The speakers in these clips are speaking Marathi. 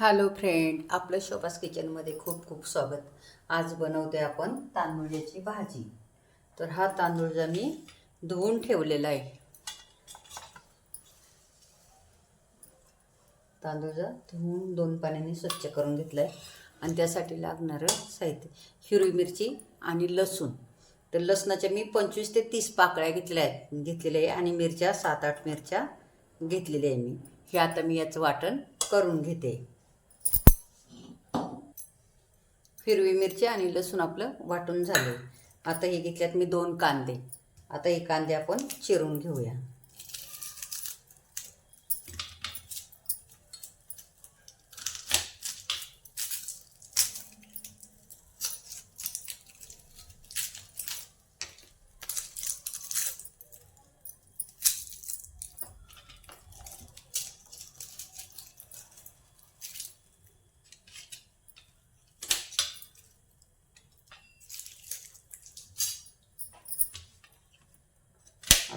हॅलो फ्रेंड आपलं शोभास किचनमध्ये खूप खूप स्वागत. आज बनवते आपण तांदूळाची भाजी. तर हा तांदूळ जर मी धुवून ठेवलेला आहे. तांदूळ जर धुवून दोन पाण्याने स्वच्छ करून घेतला आहे आणि त्यासाठी लागणारं साहित्य हिरवी मिरची आणि लसूण. तर लसणाच्या मी पंचवीस ते तीस पाकळ्या घेतल्या आहेत. घेतलेल्या आहे आणि मिरच्या सात आठ मिरच्या घेतलेल्या आहे मी. हे आता मी याचं वाटण करून घेते. हिरवी मिरची आणि लसूण आपलं वाटून झालं. आता हे घेतल्यात मी दोन कांदे. आता हे कांदे आपण चिरून घेऊया.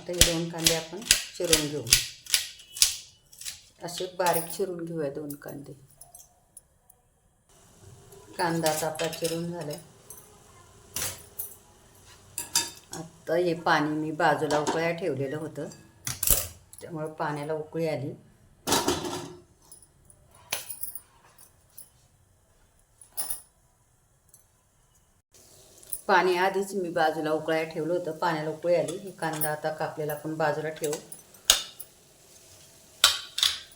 आता हे दोन कांदे आपण चिरून घेऊ. असे बारीक चिरून घेऊया दोन कांदे. कांदा आता आपला चिरून झाला आता हे पाणी मी बाजूला उकळ्या ठेवलेलं होतं. त्यामुळं पाण्याला उकळी आली. पाणी आधीच मी बाजूला उकळायला ठेवलं होतं. पाण्याला उकळी आली. हे कांदा आता कापलेला आपण बाजूला ठेवू.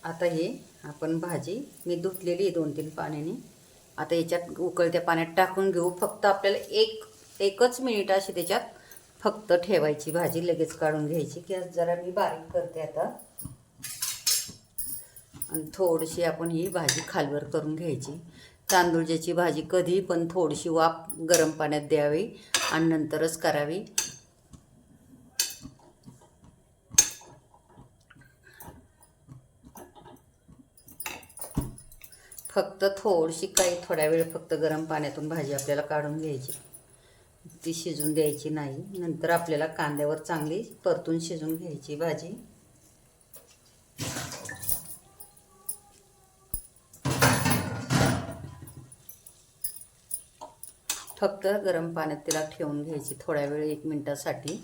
आता हे आपण भाजी मी धुतलेली आहे दोन तीन पाण्याने. आता याच्यात उकळत्या पाण्यात टाकून घेऊ. फक्त आपल्याला एक एकच मिनिट अशी त्याच्यात फक्त ठेवायची भाजी लगेच काढून घ्यायची. गॅस जरा मी बारीक करते आता. आणि थोडीशी आपण ही भाजी खालवर करून घ्यायची. तांदूळच्याची भाजी कधी पण थोडीशी वाफ गरम पाण्यात द्यावी आणि नंतरच करावी. फक्त थोडीशी काही थोड्या वेळ फक्त गरम पाण्यातून भाजी आपल्याला काढून घ्यायची. ती शिजून द्यायची नाही. नंतर आपल्याला कांद्यावर चांगली परतून शिजून घ्यायची भाजी. फक्त गरम पाण्यात तिला ठेवून घ्यायची थोड्या वेळ एक मिनटासाठी.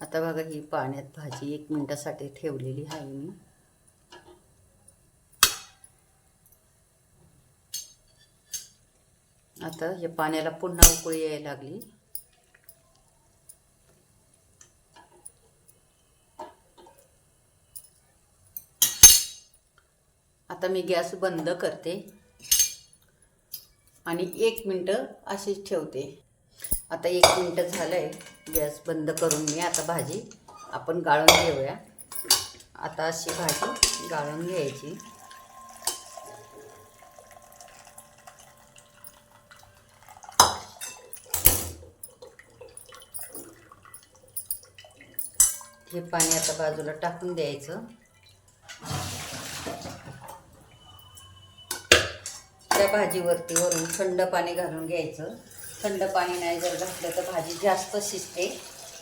आता बघा ही पाण्यात भाजी एक मिनटासाठी ठेवलेली आहे मी. आता या पाण्याला पुन्हा उकळी यायला लागली. आता मी गॅस बंद करते. आणि एक मिनटं अशीच ठेवते. आता एक मिनटं झालं आहे गॅस बंद करून मी आता भाजी. आपण गाळून घेऊया. आता अशी भाजी गाळून घ्यायची. हे पाणी आता बाजूला टाकून द्यायचं. त्या भाजीवरती वरून थंड पाणी घालून घ्यायचं. थंड पाणी नाही जर घातलं तर भाजी जास्त शिजते.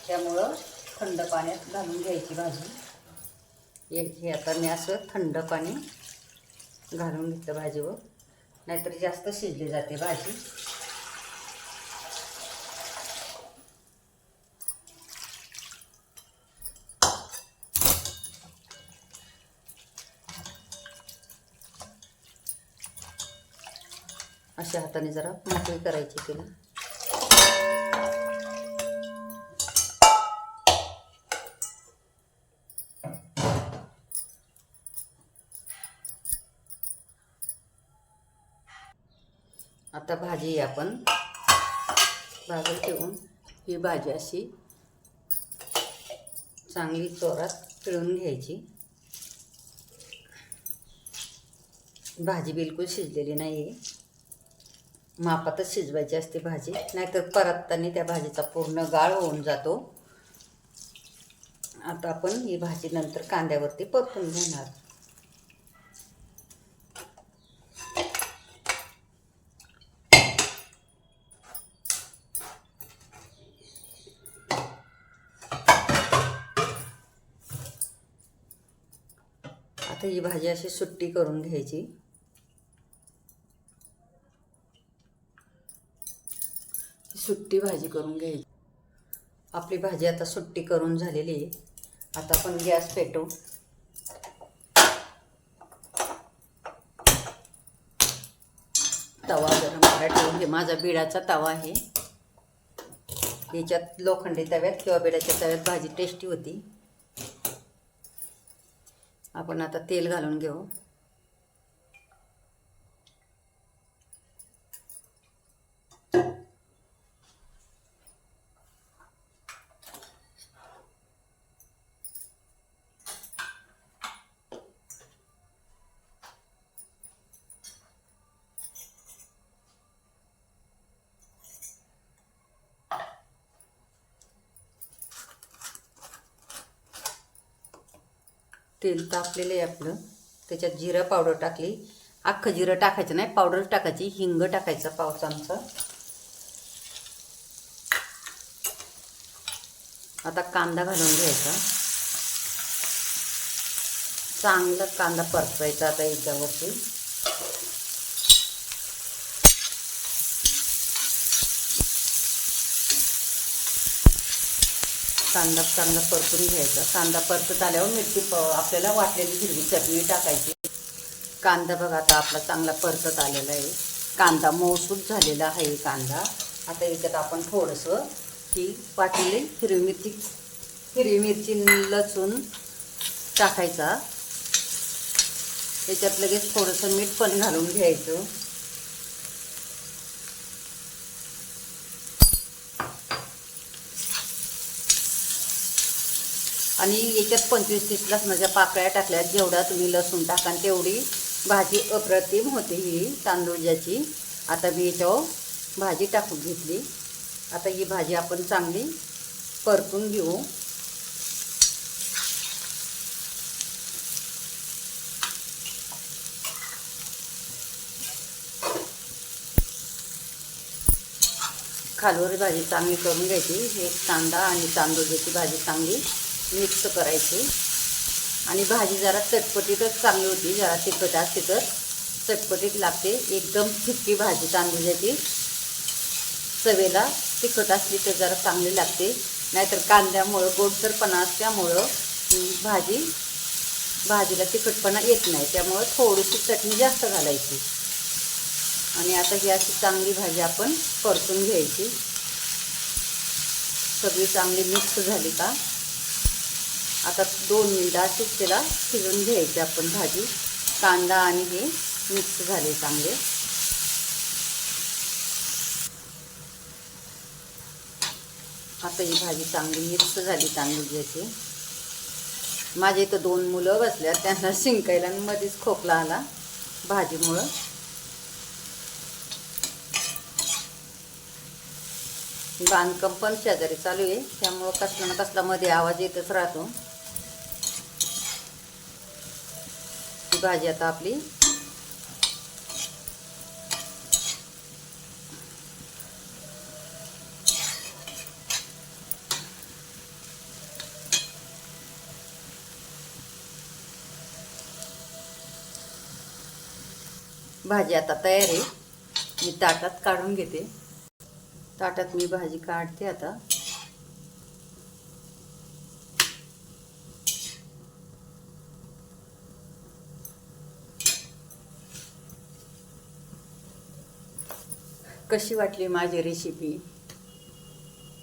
त्यामुळं थंड पाण्यात घालून घ्यायची भाजी. हे हे आता मी असं थंड पाणी घालून घेतलं भाजीवर. नाहीतर जास्त शिजली जाते भाजी अशा हाताने जरा मोकळी करायची तिला आता भाजी आपण. बाजूला ठेवून ही भाजी अशी चांगली चोरात पिळून घ्यायची. भाजी बिलकुल शिजलेली नाही आहे मापातच शिजवायची असते भाजी. नाहीतर परतताना त्या भाजीचा पूर्ण गाळ होऊन जातो. आता आपण ही भाजी नंतर कांद्यावरती परतून घेणार. आता ही भाजी अशी सुट्टी करून घ्यायची. सुट्टी भाजी करून घ्यायची. आपली भाजी आता सुट्टी करून झालेली आहे. आता आपण गॅस पेटवू. तवा गरम करा ठेवून घे. माझा बिडाचा तवा आहे. याच्यात लोखंडी तव्यात किंवा बिडाच्या तव्यात भाजी टेस्टी होती. आपण आता तेल घालून घेऊ. तेल तापलेलं आहे आपलं. त्याच्यात जिरं पावडर टाकली. अख्खं जिरं टाकायचं नाही पावडर टाकायची हिंग टाकायचं पाव चमचा. आता कांदा घालून घ्यायचा. चांगला कांदा परतवायचा आता याच्यावरती. कांदा चांगला परतून घ्यायचा. कांदा परतत आल्यावर मिरची प आपल्याला वाटलेली हिरवी चटणी टाकायची. कांदा बघा आता आपला चांगला परतत आलेला आहे. कांदा मऊसूत झालेला आहे कांदा. आता याच्यात आपण थोडंसं ती वाटलेली हिरवी मिरची हिरवी मिरची लसूण टाकायचा. त्याच्यात लगेच थोडंसं मीठ पण घालून घ्यायचं. आणि याच्यात पंचवीस तीस लसणाच्या पाकळ्या टाकल्यात जेवढा तुम्ही लसूण टाकाल तेवढी भाजी अप्रतिम होते ही तांदूळजाची आता मी याच्यावर भाजी टाकून घेतली. आता ही भाजी आपण चांगली परतून घेऊ. खालवर भाजी चांगली करून घ्यायची. एक कांदा आणि तांदूळाची भाजी चांगली मिक्स करायची. आणि भाजी जरा चटपटीतच चांगली होती. जरा तिखट असते तर चटपटीत लागते. एकदम फिक्की भाजी तांदूळाची चवेला तिखट असली तर जरा चांगली लागते. नाहीतर कांद्यामुळं गोडसरपणा असल्यामुळं भाजी भाजीला तिखटपणा येत नाही. त्यामुळं थोडीशी चटणी जास्त घालायची. आणि आता ही अशी चांगली भाजी आपण परतून घ्यायची. सगळी चांगली मिक्स झाली का? आता दोन मिनटं अशीच त्याला घ्यायची आपण भाजी. कांदा आणि हे मिक्स झाले चांगले. आता ही भाजी चांगली मिक्स झाली तांदूळची माझे इथं दोन मुलं बसल्या त्यांना शिंकायला आणि मध्येच खोकला आला भाजीमुळं. बांधकाम पण शेजारी चालू आहे त्यामुळं कसला ना कसला मध्ये आवाज येतच राहतो. ही भाजी आता आपली. भाजी आता तयार आहे. मी ताटात काढून घेते. ताटात मी भाजी काढते आता. कशी वाटली माझी रेसिपी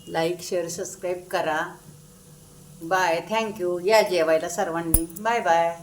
लाईक शेअर सबस्क्राईब करा. बाय थँक्यू या जेवायला सर्वांनी. Bye bye